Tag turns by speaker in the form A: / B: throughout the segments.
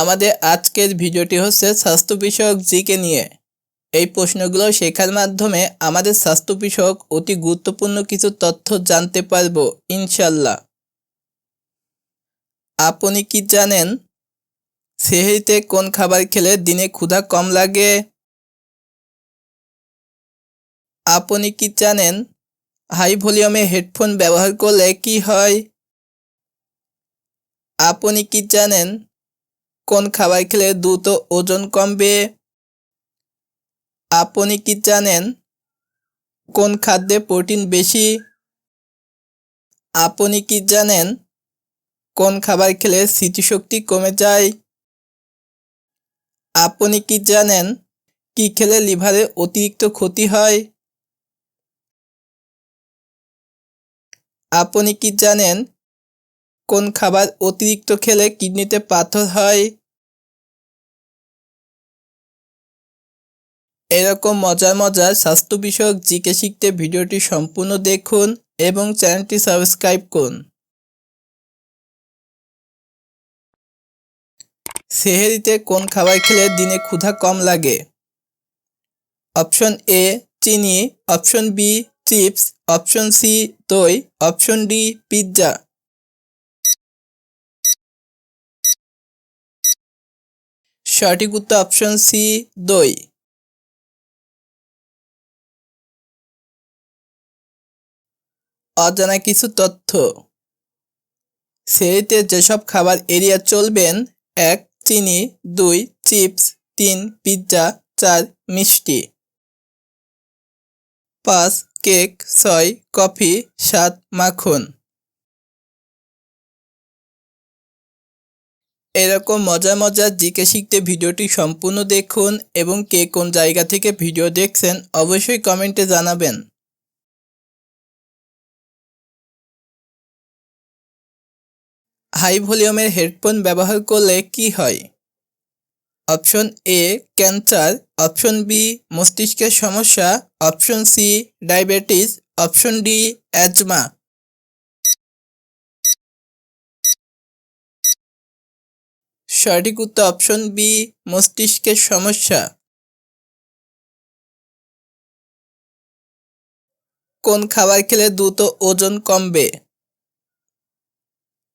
A: আমাদের আজকের ভিডিওটি হচ্ছে স্বাস্থ্য বিষয়ক জিকে নিয়ে। এই প্রশ্নগুলো শেখার মাধ্যমে আমাদের স্বাস্থ্য বিষয়ক অতি গুরুত্বপূর্ণ কিছু তথ্য জানতে পারব ইনশাল্লাহ আপনি কি জানেন, সেহরিতে কোন খাবার খেলে দিনে ক্ষুধা কম লাগে? আপনি কি জানেন, হাই ভলিউমে হেডফোন ব্যবহার করলে কি হয়? আপনি কি জানেন কোন খাবার খেলে দ্রুত ওজন কমবে? আপনি কি জানেন কোন খাদ্যে প্রোটিন বেশি? আপনি কি জানেন কোন খাবার খেলে স্মৃতিশক্তি কমে যায়? আপনি কি জানেন কি খেলে লিভারে অতিরিক্ত ক্ষতি হয়? আপনি কি জানেন কোন খাবার অতিরিক্ত খেলে কিডনিতে পাথর হয়? এরকম মজার মজার স্বাস্থ্য বিষয়ক জিকে শিখতে ভিডিওটি সম্পূর্ণ দেখুন এবং চ্যানেলটি সাবস্ক্রাইব করুন। সেহেরিতে কোন খাবার খেলে দিনে ক্ষুধা কম লাগে? অপশন এ চিনি, option B chips, option C দই, অপশন ডি পিৎজা। সঠিক উত্তর অপশন সি দই। অজানা কিছু তথ্য। সেরিতে যেসব খাবার এরিয়া চলবেন, এক, চিনি, দুই, চিপস, তিন, পিৎজা, চার, মিষ্টি। পাঁচ, কেক, ছয়, কফি, সাত, মাখন। এরকম মজার মজার জিকে শিখতে ভিডিওটি সম্পূর্ণ দেখুন এবং কে কোন জায়গা থেকে ভিডিও দেখছেন অবশ্যই কমেন্টে জানাবেন। হাই ভলিউমের হেডফোন ব্যবহার করলে কি হয়? Option A, cancer, option B, মস্তিষ্কের সমস্যা, option C, diabetes, option D, asthma. সঠিক উত্তর অপশন বি মস্তিষ্কের সমস্যা। কোন খাবার খেলে দ্রুত ওজন কমবে?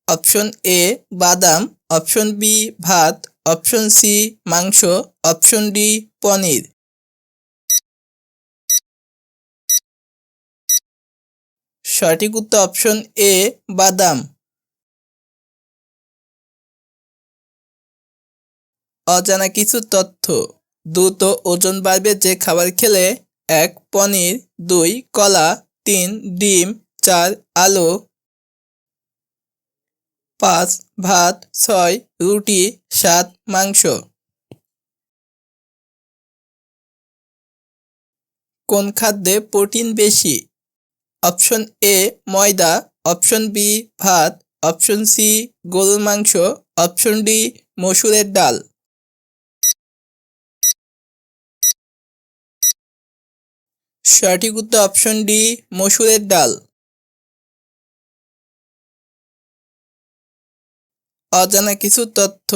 A: অপশন এ বাদাম। অপশন বি ভাত। অপশন সি মাংস। Option D paneer. সঠিক উত্তর অপশন এ বাদাম। অজানা কিছু তথ্য। দ্রুত ওজন বাড়বে যে খাবার খেলে এক, পনির, দুই, কলা, তিন, ডিম, চার, আলু, পাঁচ, ভাত, ছয়, রুটি, সাত, মাংস। কোন খাদ্যে প্রোটিন বেশি? অপশন এ ময়দা, অপশন বি ভাত, অপশন সি গরুর মাংস, অপশন ডি মসুরের ডাল। সঠিক উত্তর অপশন ডি মসুরের ডাল। অজানা কিছু তথ্য।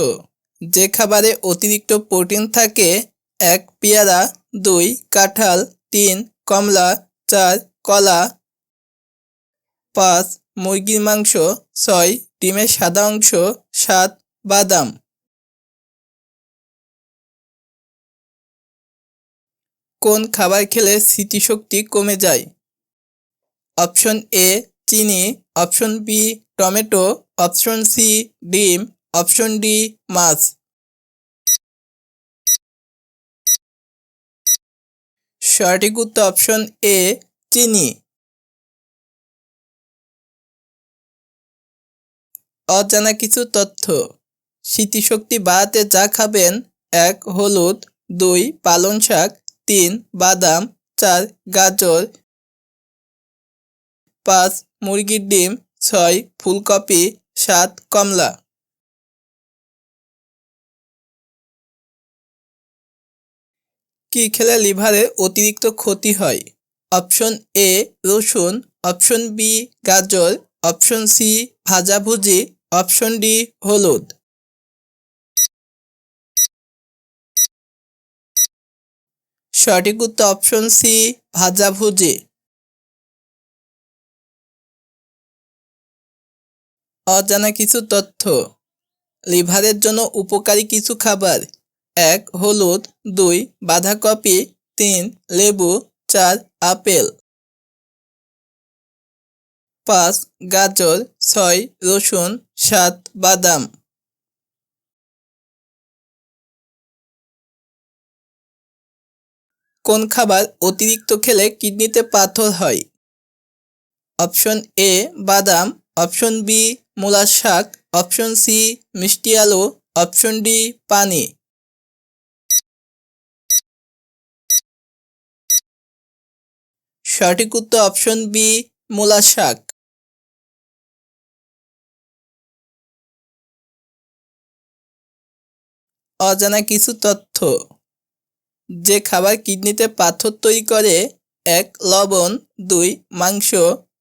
A: যে খাবারে অতিরিক্ত প্রোটিন থাকে, এক পেয়ারা, দুই কাঁঠাল, তিন কমলা, চার কলা, পাঁচ মুরগির মাংস, ছয় ডিমের সাদা অংশ, সাত বাদাম। কোন খাবার খেলে স্মৃতিশক্তি কমে যায়? অপশন এ, চিনি। Option B, tomato. Option C, ডিম। অপশন ডি, মাছ। সঠিক উত্তর অপশন এ, চিনি। অজানা কিছু তথ্য। স্মৃতিশক্তি বাড়াতে যা খাবেন, এক হলুদ, দুই পালং শাক তিন, বাদাম, চার, গাজর, পাঁচ, মুরগির ডিম, ছয়, ফুলকপি, সাত, কমলা। কি খেলে লিভারের অতিরিক্ত ক্ষতি হয়? অপশন এ, রসুন, অপশন বি, গাজর, অপশন সি ভাজাভুজি অপশন ডি, হলুদ। সঠিক উত্তর অপশন সি ভাজাভুজি অজানা কিছু তথ্য। লিভারের জন্য উপকারী কিছু খাবার। এক, হলুদ। দুই, বাঁধাকপি। তিন, লেবু। চার, আপেল। পাঁচ, গাজর। ছয়, রসুন। সাত, বাদাম। কোন খাবার অতিরিক্ত খেলে কিডনিতে পাথর হয়? অপশন এ, বাদাম। অপশন বি, মূলার শাক। অপশন সি, মিষ্টি আলু। অপশন ডি, পানি। সঠিক উত্তর অপশন বি মূলা শাক। অজানা কিছু তথ্য। যে খাবার কিডনিতে পাথর তৈরি করে, এক, লবণ, দুই, মাংস,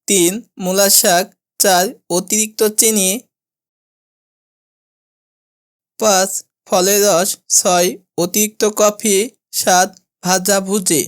A: তিন মূলা শাক চার, অতিরিক্ত চিনি, পাঁচ, ফলের রস, ছয়, অতিরিক্ত কফি, সাত, ভাজা ভুজি।